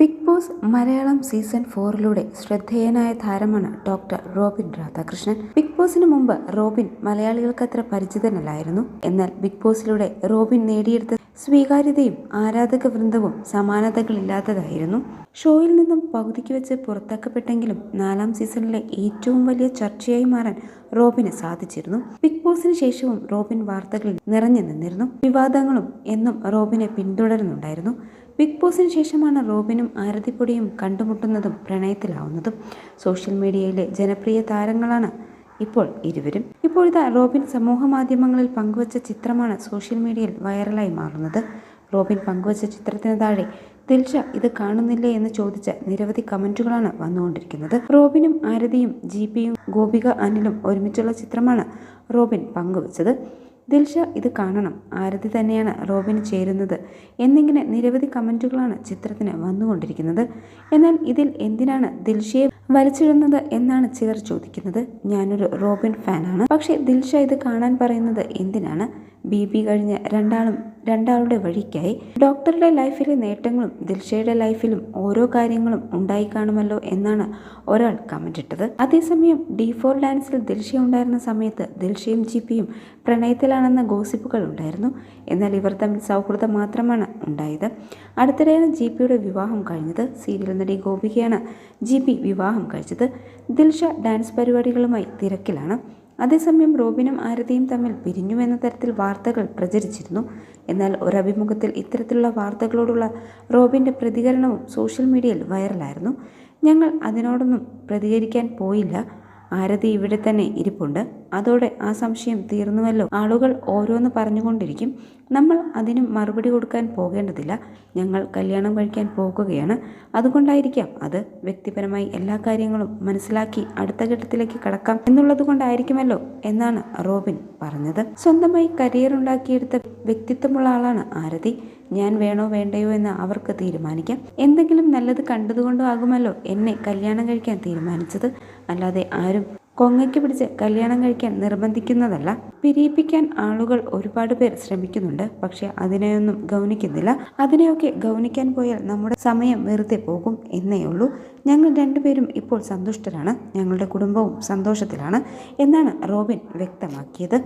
Big boss Malayalam season ഫോറിലൂടെ ശ്രദ്ധേയനായ താരമാണ് ഡോക്ടർ റോബിൻ രാധാകൃഷ്ണൻ. ബിഗ് ബോസിന് മുമ്പ് റോബിൻ മലയാളികൾക്ക് അത്ര പരിചിതനല്ലായിരുന്നു. എന്നാൽ ബിഗ് ബോസിലൂടെ റോബിൻ നേടിയെടുത്ത സ്വീകാര്യതയും ആരാധക വൃന്ദവും സമാനതകളില്ലാത്തതായിരുന്നു. ഷോയിൽ നിന്നും പകുതിക്ക് വെച്ച് പുറത്താക്കപ്പെട്ടെങ്കിലും നാലാം സീസണിലെ ഏറ്റവും വലിയ ചർച്ചയായി മാറാൻ റോബിന് സാധിച്ചിരുന്നു. ബിഗ് ബോസിന് ശേഷവും റോബിൻ വാർത്തകളിൽ നിറഞ്ഞു നിന്നിരുന്നു. വിവാദങ്ങളും എന്നും റോബിനെ പിന്തുടരുന്നുണ്ടായിരുന്നു. ബിഗ് ബോസിന് ശേഷമാണ് റോബിനും ആരതിപ്പൊടിയും കണ്ടുമുട്ടുന്നതും പ്രണയത്തിലാവുന്നതും. സോഷ്യൽ മീഡിയയിലെ ജനപ്രിയ താരങ്ങളാണ് ഇപ്പോൾ ഇരുവരും. ഇപ്പോഴത്തെ റോബിൻ സമൂഹ മാധ്യമങ്ങളിൽ പങ്കുവച്ച ചിത്രമാണ് സോഷ്യൽ മീഡിയയിൽ വൈറലായി മാറുന്നത്. റോബിൻ പങ്കുവച്ച ചിത്രത്തിന് താഴെ ദിൽഷ ഇത് കാണുന്നില്ലേ എന്ന് ചോദിച്ച നിരവധി കമന്റുകളാണ് വന്നുകൊണ്ടിരിക്കുന്നത്. റോബിനും ആരതിയും ജി പിയും ഗോപിക അനിലും ഒരുമിച്ചുള്ള ചിത്രമാണ് റോബിൻ പങ്കുവച്ചത്. ദിൽഷ ഇത് കാണണം ആരതി തന്നെയാണ് റോബിന് ചേരുന്നത് എന്നിങ്ങനെ നിരവധി കമന്റുകളാണ് ചിത്രത്തിന് വന്നുകൊണ്ടിരിക്കുന്നത്. എന്നാൽ ഇതിൽ എന്തിനാണ് ദിൽഷയെ വലിച്ചിടുന്നത് എന്നാണ് ചിലർ ചോദിക്കുന്നത്. ഞാനൊരു റോബിൻ ഫാനാണ്. പക്ഷേ ദിൽഷ ഇത് കാണാൻ പറയുന്നത് എന്തിനാണ്? ബി പി കഴിഞ്ഞ രണ്ടാളും രണ്ടാളുടെ വഴിക്കായി. ഡോക്ടറുടെ ലൈഫിലെ നേട്ടങ്ങളും ദിൽഷയുടെ ലൈഫിലും ഓരോ കാര്യങ്ങളും ഉണ്ടായി കാണുമല്ലോ എന്നാണ് ഒരാൾ കമന്റ് ഇട്ടത്. അതേസമയം ഡി ഫോർ ഡാൻസിൽ ദിൽഷ ഉണ്ടായിരുന്ന സമയത്ത് ദിൽഷയും ജിപ്പിയും പ്രണയത്തിലാണെന്ന ഗോസിപ്പുകൾ ഉണ്ടായിരുന്നു. എന്നാൽ ഇവർ തമ്മിൽ സൗഹൃദം മാത്രമാണ് ഉണ്ടായത്. അടുത്തിടെയാണ് ജി പിയുടെ വിവാഹം കഴിഞ്ഞത്. സീരിയൽ നടി ഗോപികയാണ് ജി പി വിവാഹം കഴിച്ചത്. ദിൽഷ ഡാൻസ് പരിപാടികളുമായി തിരക്കിലാണ്. അതേസമയം റോബിനും ആരതിയും തമ്മിൽ പിരിഞ്ഞു എന്ന തരത്തിൽ വാർത്തകൾ പ്രചരിച്ചിരുന്നു. എന്നാൽ ഒരഭിമുഖത്തിൽ ഇത്തരത്തിലുള്ള വാർത്തകളോടുള്ള റോബിന്റെ പ്രതികരണവും സോഷ്യൽ മീഡിയയിൽ വൈറലായിരുന്നു. ഞങ്ങൾ അതിനോടൊന്നും പ്രതികരിക്കാൻ പോയില്ല. ആരതി ഇവിടെ തന്നെ ഇരിപ്പുണ്ട്. അതോടെ ആ സംശയം തീർന്നുവല്ലോ. ആളുകൾ ഓരോന്ന് പറഞ്ഞുകൊണ്ടിരിക്കും. നമ്മൾ അതിന് മറുപടി കൊടുക്കാൻ പോകേണ്ടതില്ല. ഞങ്ങൾ കല്യാണം കഴിക്കാൻ പോകുകയാണ്. അതുകൊണ്ടായിരിക്കാം അത് വ്യക്തിപരമായി എല്ലാ കാര്യങ്ങളും മനസ്സിലാക്കി അടുത്ത ഘട്ടത്തിലേക്ക് കടക്കാം എന്നുള്ളത് കൊണ്ടായിരിക്കുമല്ലോ എന്നാണ് റോബിൻ പറഞ്ഞത്. സ്വന്തമായി കരിയർ ഉണ്ടാക്കിയെടുത്ത വ്യക്തിത്വമുള്ള ആളാണ് ആരതി. ഞാൻ വേണോ വേണ്ടയോ എന്ന് അവർക്ക് തീരുമാനിക്കാം. എന്തെങ്കിലും നല്ലത് കണ്ടതുകൊണ്ടോ ആകുമല്ലോ എന്നെ കല്യാണം കഴിക്കാൻ തീരുമാനിച്ചത്. അല്ലാതെ ആരും കൊങ്ങയ്ക്ക് പിടിച്ച് കല്യാണം കഴിക്കാൻ നിർബന്ധിക്കുന്നതല്ല പിരിയിപ്പിക്കാൻ ആളുകൾ ഒരുപാട് പേർ ശ്രമിക്കുന്നുണ്ട്. പക്ഷെ അതിനെയൊന്നും ഗൗനിക്കുന്നില്ല. അതിനെയൊക്കെ ഗൗനിക്കാൻ പോയാൽ നമ്മുടെ സമയം വെറുതെ പോകും എന്നേ ഉള്ളൂ. ഞങ്ങൾ രണ്ടുപേരും ഇപ്പോൾ സന്തുഷ്ടരാണ്. ഞങ്ങളുടെ കുടുംബവും സന്തോഷത്തിലാണ് എന്നാണ് റോബിൻ വ്യക്തമാക്കിയത്.